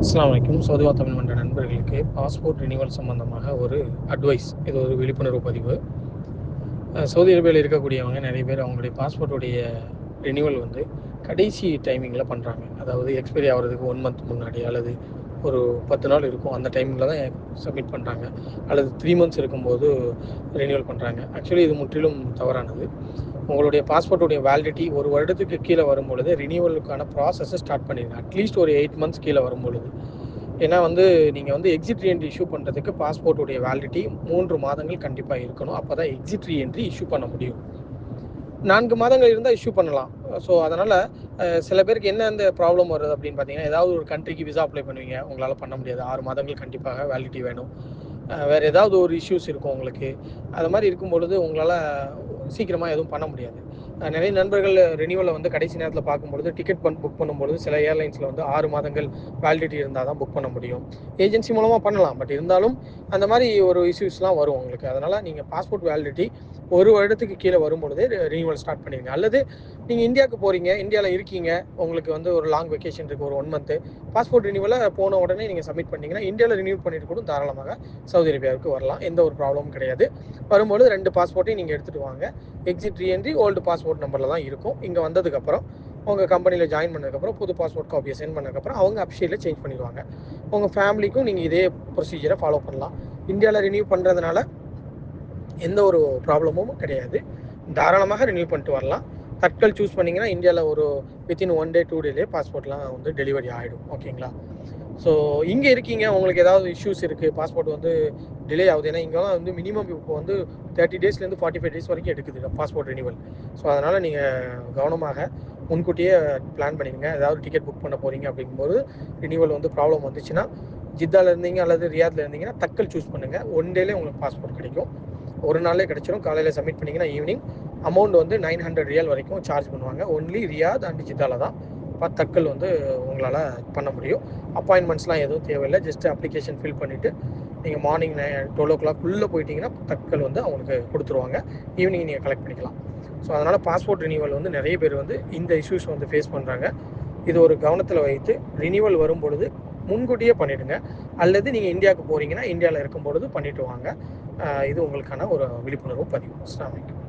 அஸ்லாம் வலைக்கும் சௌதிவா தமிழ் மன்ற நண்பர்களுக்கு பாஸ்போர்ட் ரினிவல் சம்பந்தமாக ஒரு அட்வைஸ் இது ஒரு விழிப்புணர்வு பதிவு. சவுதி அரேபியாவில் இருக்கக்கூடியவங்க நிறைய பேர் அவங்களுடைய பாஸ்போர்ட்டுடைய ரினியூவல் வந்து கடைசி டைமிங்கில் பண்ணுறாங்க அதாவது எக்ஸ்பைரி ஆகிறதுக்கு ஒன் மந்த் முன்னாடி அல்லது ஒரு பத்து நாள் இருக்கும். அந்த டைமிங்கில் தான் சப்மிட் பண்ணுறாங்க அல்லது த்ரீ மந்த்ஸ் இருக்கும்போது ரினியூவல் பண்ணுறாங்க ஆக்சுவலி இது முற்றிலும் தவறானது. உங்களுடைய பாஸ்போர்ட்டுடைய வேலிடிட்டி ஒரு வருடத்துக்கு கீழே வரும்பொழுது ரினியூவலுக்கான ப்ராசஸை ஸ்டார்ட் பண்ணிடுங்க. அட்லீஸ்ட் ஒரு எயிட் மந்த்ஸ் கீழே வரும்பொழுது. ஏன்னா வந்து நீங்கள் வந்து எக்ஸிட் ரீஎன்ட்ரி இஷ்யூ பண்ணுறதுக்கு பாஸ்போர்ட்டுடைய வேலிடிட்டி மூன்று மாதங்கள் கண்டிப்பாக இருக்கணும். அப்போ தான் எக்ஸிட் ரீஎன்ட்ரி இஷ்யூ பண்ண முடியும். நான்கு மாதங்கள் இருந்தால் இஷ்யூ பண்ணலாம். ஸோ அதனால் சில பேருக்கு என்ன அந்த ப்ராப்ளம் வருது அப்படின்னு பார்த்தீங்கன்னா ஏதாவது ஒரு கண்ட்ரிக்கு விசா அப்ளை பண்ணுவீங்க உங்களால் பண்ண முடியாது. ஆறு மாதங்கள் கண்டிப்பாக வேலிட்டி வேணும். வேறு ஏதாவது ஒரு இஷ்யூஸ் இருக்கும் உங்களுக்கு. அது மாதிரி இருக்கும் பொழுது உங்களால் சீக்கிரமாக எதுவும் பண்ண முடியாது. நிறைய நண்பர்கள் ரெனியூவலை வந்து கடைசி நேரத்தில் பார்க்கும்பொழுது டிக்கெட் பண் புக் பண்ணும்பொழுது சில ஏர்லைன்ஸில் வந்து ஆறு மாதங்கள் வேலிடிட்டி இருந்தால் தான் புக் பண்ண முடியும். ஏஜென்சி மூலமாக பண்ணலாம். பட் இருந்தாலும் அந்த மாதிரி ஒரு இஷ்யூஸ்லாம் வரும் உங்களுக்கு. அதனால் நீங்கள் பாஸ்போர்ட் வேலிடிட்டி ஒரு வருடத்துக்கு கீழே வரும்பொழுது ரினியூவல் ஸ்டார்ட் பண்ணிடுங்க அல்லது நீங்கள் இந்தியாவுக்கு போகிறீங்க இந்தியாவில் இருக்கீங்க உங்களுக்கு வந்து ஒரு லாங் வெக்கேஷன் இருக்குது ஒரு ஒன் மந்த்து பாஸ்போர்ட் ரினியூவலை போன உடனே நீங்கள் சப்மிட் பண்ணிங்கன்னா இந்தியாவில் ரினியூ பண்ணிட்டு கூட தாராளமாக சவுதி அரேபியாவுக்கு வரலாம். எந்த ஒரு ப்ராப்ளமும் கிடையாது. வரும்பொழுது ரெண்டு பாஸ்போர்ட்டையும் நீங்கள் எடுத்துகிட்டு வாங்க. எக்ஸிட் ரீஎன்ட்ரி ஓல்டு பாஸ்போர்ட் நம்பரில் தான் இருக்கும். இங்கே வந்ததுக்கப்புறம் உங்கள் கம்பெனியில் ஜாயின் பண்ணதுக்கப்புறம் புது பாஸ்போர்ட் காப்பியை சென்ட் பண்ணதுக்கப்புறம் அவங்க அப்ஷீட்டில் சேஞ்ச் பண்ணிடுவாங்க. உங்கள் ஃபேமிலிக்கும் நீங்கள் இதே ப்ரொசீஜரை ஃபாலோ பண்ணலாம். இந்தியாவில் ரினியூ பண்ணுறதுனால எந்த ஒரு ப்ராப்ளமும் கிடையாது. தாராளமாக ரினியூ பண்ணிட்டு வரலாம். தட்கல் சூஸ் பண்ணிங்கன்னா இந்தியாவில் ஒரு வித்தின் ஒன் டே டூ டேலே பாஸ்போர்ட்லாம் வந்து டெலிவரி ஆகிடும் ஓகேங்களா ஸோ இங்கே இருக்கீங்க உங்களுக்கு ஏதாவது இஷ்யூஸ் இருக்குது பாஸ்போர்ட் வந்து டிலே ஆகுது. ஏன்னா இங்கெல்லாம் வந்து மினிமம் இப்போ வந்து தேர்ட்டி டேஸ்லேருந்து ஃபார்ட்டி ஃபைவ் டேஸ் வரைக்கும் எடுக்குது பாஸ்போர்ட் ரினிவல் ஸோ அதனால் நீங்கள் கவனமாக முன்கூட்டியே பிளான் பண்ணிடுங்க ஏதாவது டிக்கெட் புக் பண்ண போகிறீங்க அப்படிங்கும்போது ரினிவல் வந்து ப்ராப்ளம் வந்துச்சுன்னா ஜித்தாவில் இருந்தீங்க அல்லது ரியாத்தில் இருந்தீங்கன்னா தக்கல் சூஸ் பண்ணுங்கள் ஒன் டேலே உங்களுக்கு பாஸ்போர்ட் கிடைக்கும். ஒரு நாளே கிடைச்சிரும். காலையில் சப்மிட் பண்ணிங்கன்னா ஈவினிங் அமௌண்ட் வந்து நைன் ஹண்ட்ரட் ரியல் வரைக்கும் சார்ஜ் பண்ணுவாங்க. ஒன்லி ரியாத் அண்ட் ஜித்தாவில் தான். பத்தக்கள் வந்து உங்களால் பண்ண முடியும். அப்பாயின்மெண்ட்ஸ்லாம் எதுவும் தேவையில்லை. ஜஸ்ட் அப்ளிகேஷன் ஃபில் பண்ணிவிட்டு நீங்கள் மார்னிங் டுவெல் ஓ கிளாக் உள்ளே போயிட்டீங்கன்னா தக்கல் வந்து அவங்களுக்கு கொடுத்துருவாங்க. ஈவினிங் நீங்கள் கலெக்ட் பண்ணிக்கலாம். ஸோ அதனால் பாஸ்போர்ட் ரினியூவல் வந்து நிறைய பேர் வந்து இந்த இஷ்யூஸ் வந்து ஃபேஸ் பண்ணுறாங்க இது ஒரு கவனத்தில் வைத்து ரினியூவல் வரும் பொழுது முன்கூட்டியே பண்ணிவிடுங்க அல்லது நீங்கள் இந்தியாவுக்கு போகிறீங்கன்னா இந்தியாவில் இருக்கும் பொழுது பண்ணிட்டு வாங்க. இது உங்களுக்கான ஒரு விழிப்புணர்வு பதிவு. அஸ்ஸலாமு அலைக்கும்.